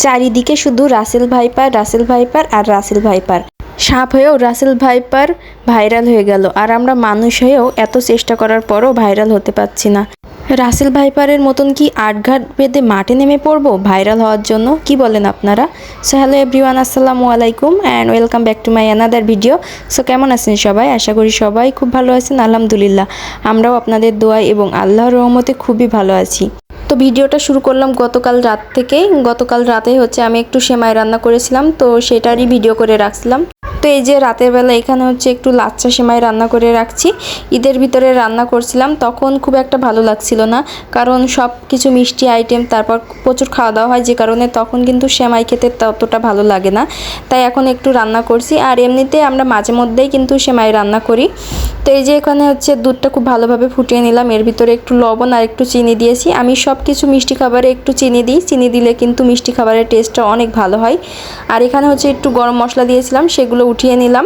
চারিদিকে শুধু Russell viper Russell viper আর রাসেল ভাইপার। সাপ হয়েও রাসেল ভাইপার ভাইরাল হয়ে গেল আর আমরা মানুষ হয়েও এত চেষ্টা করার পরও ভাইরাল হতে পারছি না। রাসেল ভাইপারের মতন কি আটঘাট বেঁধে মাঠে নেমে পড়ব ভাইরাল হওয়ার জন্য? কি বলেন আপনারা? সো হ্যালো এভরিওয়ান আসসালামু আলাইকুম and welcome back to my another video so কেমন আছেন সবাই? আশা করি সবাই খুব ভালো আছেন, আলহামদুলিল্লাহ। আমরাও আপনাদের দোয়া এবং আল্লাহর রহমতে খুবই ভালো আছি। তো ভিডিওটা শুরু করলাম গতকাল রাত থেকেই গতকাল রাতে হচ্ছে আমি একটু সেমাই রান্না করেছিলাম, তো সেটারই ভিডিও করে রাখছিলাম। তো এই যে রাতের বেলা এখানে হচ্ছে একটু লাচ্চা সেমাই রান্না করে রাখছি। ঈদের ভিতরে রান্না করছিলাম, তখন খুব একটা ভালো লাগছিল না। কারণ সব কিছু মিষ্টি আইটেম, তারপর প্রচুর খাওয়া দাওয়া হয় যে কারণে তখন কিন্তু সেমাই খেতে ততটা ভালো লাগে না। তাই এখন একটু রান্না করছি। আর এমনিতে আমরা মাঝে মধ্যেই কিন্তু সেমাই রান্না করি। তো এই যে এখানে হচ্ছে দুধটা খুব ভালোভাবে ফুটিয়ে নিলাম। এর ভিতরে একটু লবণ আর একটু চিনি দিয়েছি। আমি সব কিছু মিষ্টি খাবারে একটু চিনি দিই। চিনি দিলে কিন্তু মিষ্টি খাবারের টেস্টটা অনেক ভালো হয়। আর এখানে হচ্ছে একটু গরম মশলা দিয়েছিলাম, সেগুলো উঠিয়ে নিলাম।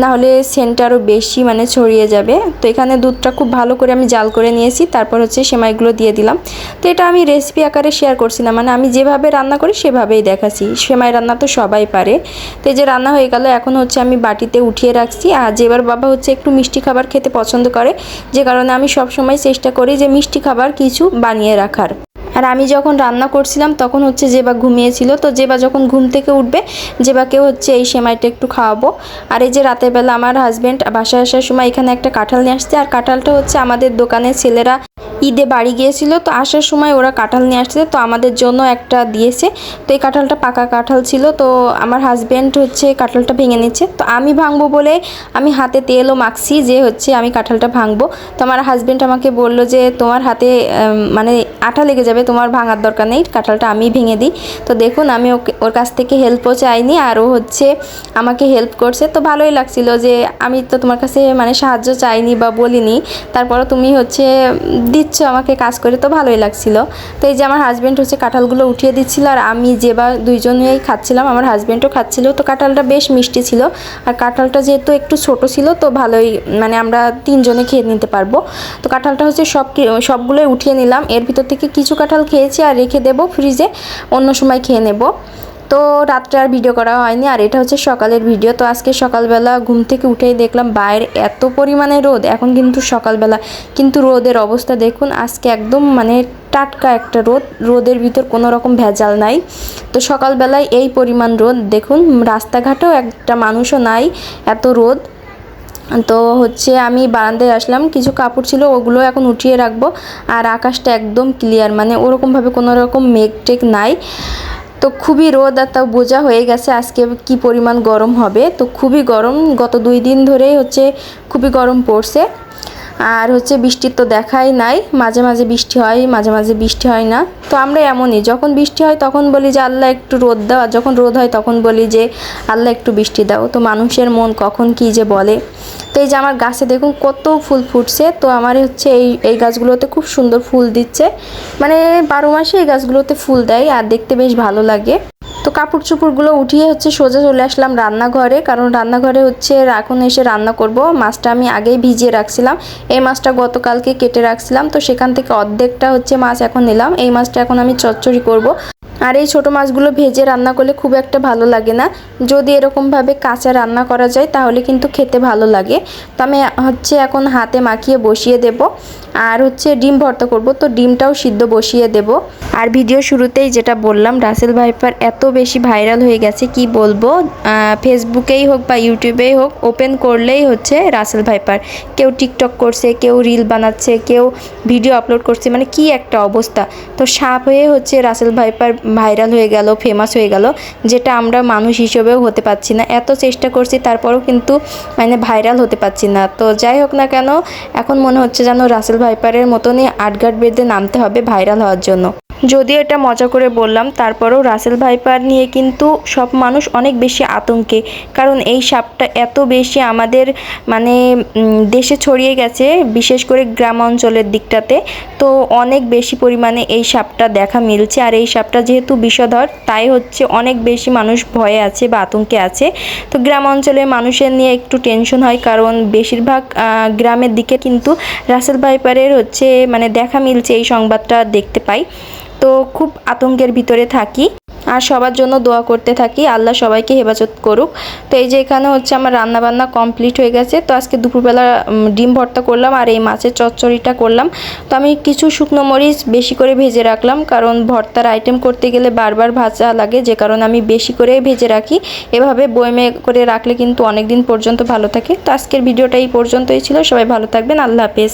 না হলে সেন্টটা আরও বেশি মানে ছড়িয়ে যাবে। তো এখানে দুধটা খুব ভালো করে আমি জাল করে নিয়েছি, তারপর হচ্ছে সেমাইগুলো দিয়ে দিলাম। তো এটা আমি রেসিপি আকারে শেয়ার করছি না মানে আমি যেভাবে রান্না করি সেভাবেই দেখাচ্ছি। সেমাই রান্না তো সবাই পারে। তো এই যে রান্না হয়ে গেল, এখন হচ্ছে আমি বাটিতে উঠিয়ে রাখছি। আর যেবার বাবা হচ্ছে একটু মিষ্টি খাবার খেতে পছন্দ করে, যে কারণে আমি সবসময় চেষ্টা করি যে মিষ্টি খাবার কিছু বানিয়ে রাখার। আর আমি যখন রান্না করছিলাম, তখন হচ্ছে জেবা ঘুমিয়েছিল। তো জেবা যখন ঘুম থেকে উঠবে জেবাকে হচ্ছে এই সেমাইটা একটু খাওয়াবো। আর এই যে রাতের বেলা আমার হাজব্যান্ড বাসায় আসার সময় এখানে একটা কাঁঠাল নিয়ে আসছে। আর কাঁঠালটা হচ্ছে আমাদের দোকানের ছেলেরা ঈদে বাড়ি গিয়েছিল, তো আসার সময় ওরা কাঁঠাল নিয়ে আসছে, তো আমাদের জন্য একটা দিয়েছে। তো এই কাঁঠালটা পাকা কাঁঠাল ছিল, তো আমার হাজব্যান্ড হচ্ছে কাঁঠালটা ভেঙে নিচ্ছে। তো আমি ভাঙবো বলে আমি হাতে তেলও মাখছি যে হচ্ছে আমি কাঁঠালটা ভাঙবো। তো আমার হাজব্যান্ড আমাকে বলল যে, তোমার হাতে মানে আঠা লেগে যাবে, তোমার ভাঙার দরকার নেই, কাঁঠালটা আমি ভেঙে দিই। তো দেখুন, আমি ওকে, ওর কাছ থেকে হেল্পও চাইনি, আর ও হচ্ছে আমাকে হেল্প করছে। তো ভালোই লাগছিল যে, আমি তো তোমার কাছে মানে সাহায্য চাইনি বা বলিনি, তারপরও তুমি হচ্ছে দিচ্ছ, আমাকে কাজ করে তো ভালোই লাগছিল। তো এই যে আমার হাজব্যান্ড হচ্ছে কাঁঠালগুলো উঠিয়ে দিচ্ছিল, আর আমি যে বা দুইজনেই খাচ্ছিলাম, আমার হাজব্যান্ডও খাচ্ছিল। তো কাঁঠালটা বেশ মিষ্টি ছিল, আর কাঁঠালটা যেহেতু একটু ছোট ছিল, তো ভালোই মানে আমরা তিনজনে খেয়ে নিতে পারব। তো কাঁঠালটা হচ্ছে সব সবগুলোই উঠিয়ে নিলাম। এর ভিতর থেকে কিছু কাঁঠাল খেয়েছি আর রেখে দেবো ফ্রিজে অন্য সময় খেয়ে নেব। তো রাত্রে আর ভিডিও করা হয়নি, আর এটা হচ্ছে সকালের ভিডিও তো আজকে সকালবেলা ঘুম থেকে উঠেই দেখলাম বাইরে এত পরিমাণে রোদ, এখন কিন্তু সকালবেলা। কিন্তু রোদের অবস্থা দেখুন, আজকে একদম মানে টাটকা একটা রোদ, রোদের ভিতর কোনো রকম ভেজাল নাই। তো সকালবেলায় এই পরিমাণ রোদ, দেখুন, রাস্তাঘাটেও একটা মানুষও নাই, এত রোদ। তো হচ্ছে আমি বারান্দায় আসলাম, কিছু কাপড় ছিল, ওগুলো এখন উঠিয়ে রাখব, আর আকাশটা একদম ক্লিয়ার মানে ওরকমভাবে কোনো রকম মেঘ টেক নাই। তো খুবই রোদ আর তাও বোঝা হয়ে গেছে আজকে কি পরিমাণ গরম হবে। তো খুবই গরম, গত দুই দিন ধরেই হচ্ছে খুবই গরম পড়ছে। আর হচ্ছে বৃষ্টির তো দেখাই নাই, মাঝে মাঝে বৃষ্টি হয়, মাঝে মাঝে বৃষ্টি হয় না। তো আমরা এমনই, যখন বৃষ্টি হয় তখন বলি যে, আল্লাহ একটু রোদ দাও। আর যখন রোদ হয় তখন বলি যে, আল্লাহ একটু বৃষ্টি দাও। তো মানুষের মন কখন কি যে বলে। তো এই যে আমার গাছে দেখুন কত ফুল ফুটছে। তো আমার হচ্ছে এই এই গাছগুলোতে খুব সুন্দর ফুল দিচ্ছে। মানে বারো মাসে এই গাছগুলোতে ফুল দেয় আর দেখতে বেশ ভালো লাগে। তো কাপড় চোপড়গুলো উঠিয়ে হচ্ছে সোজা চলে আসলাম রান্নাঘরে। কারণ রান্নাঘরে হচ্ছে এখন এসে রান্না করব। মাছটা আমি আগেই ভিজিয়ে রাখছিলাম। এই মাছটা গতকালকে কেটে রাখছিলাম। তো সেখান থেকে অর্ধেকটা হচ্ছে মাছ এখন নিলাম। এই মাছটা এখন আমি চচ্চড়ি করব। আর এই ছোটো মাছগুলো ভেজে রান্না করলে খুব একটা ভালো লাগে না। যদি এরকমভাবে কাঁচা রান্না করা যায়, তাহলে কিন্তু খেতে ভালো লাগে। তো আমি হচ্ছে এখন হাতে মাখিয়ে বসিয়ে দেব। আর হচ্ছে ডিম ভর্তা করব, তো ডিমটাও সিদ্ধ বসিয়ে দেব। আর ভিডিও শুরুতেই যেটা বললাম, রাসেল ভাইপার এত বেশি ভাইরাল হয়ে গেছে, কি বলব? ফেসবুকেই হোক বা ইউটিউবেই হোক, ওপেন করলেই হচ্ছে রাসেল ভাইপার। কেউ টিকটক করছে, কেউ রিল বানাচ্ছে, কেউ ভিডিও আপলোড করছে মানে কি একটা অবস্থা। তো সাপ হয়ে হচ্ছে রাসেল ভাইপার ভাইরাল হয়ে গেল ফেমাস হয়ে গেল, যেটা আমরা মানুষ হিসেবেও হতে পারছি না। এত চেষ্টা করছি, তারপরেও কিন্তু মানে ভাইরাল হতে পারছি না। তো যাই হোক না কেন, এখন মনে হচ্ছে যেন রাসেল ভাইপারের মতনই আটঘাট বেঁধে নামতে হবে ভাইরাল হওয়ার জন্য। যদিও এটা মজা করে বললাম, তারপরেও রাসেল ভাইপার নিয়ে কিন্তু সব মানুষ অনেক বেশি আতঙ্কে। কারণ এই সাপটা এত বেশি আমাদের মানে দেশে ছড়িয়ে গেছে, বিশেষ করে গ্রাম অঞ্চলের দিকটাতে। তো অনেক বেশি পরিমাণে এই সাপটা দেখা মিলছে। আর এই সাপটা যেহেতু বিষধর, তাই হচ্ছে অনেক বেশি মানুষ ভয়ে আছে বা আতঙ্কে আছে। তো গ্রাম অঞ্চলের মানুষের নিয়ে একটু টেনশন হয়, কারণ বেশিরভাগ গ্রামের দিকে কিন্তু রাসেল ভাইপারের হচ্ছে মানে দেখা মিলছে এই সংবাদটা দেখতে পাই। তো খুব আতঙ্কের ভিতরে থাকি। আর সবার জন্য দোয়া করতে থাকি, আল্লাহ সবাইকে হেফাজত করুক। তো এই যে এখানে হচ্ছে আমার রান্না বান্না কমপ্লিট হয়ে গেছে। তো আজকে দুপুরবেলা ডিম ভর্তা করলাম আর এই মাছের চচ্চড়িটা করলাম। তো আমি কিছু শুকনো মরিচ বেশি করে ভেজে রাখলাম। কারণ ভর্তার আইটেম করতে গেলে বারবার ভাজা লাগে, যে কারণে আমি বেশি করে ভেজে রাখি। এভাবে বয়মে করে রাখলে কিন্তু অনেক দিন পর্যন্ত ভালো থাকে। তো আজকের ভিডিওটা এই পর্যন্তই ছিল। সবাই ভালো থাকবেন। আল্লাহ হাফেজ।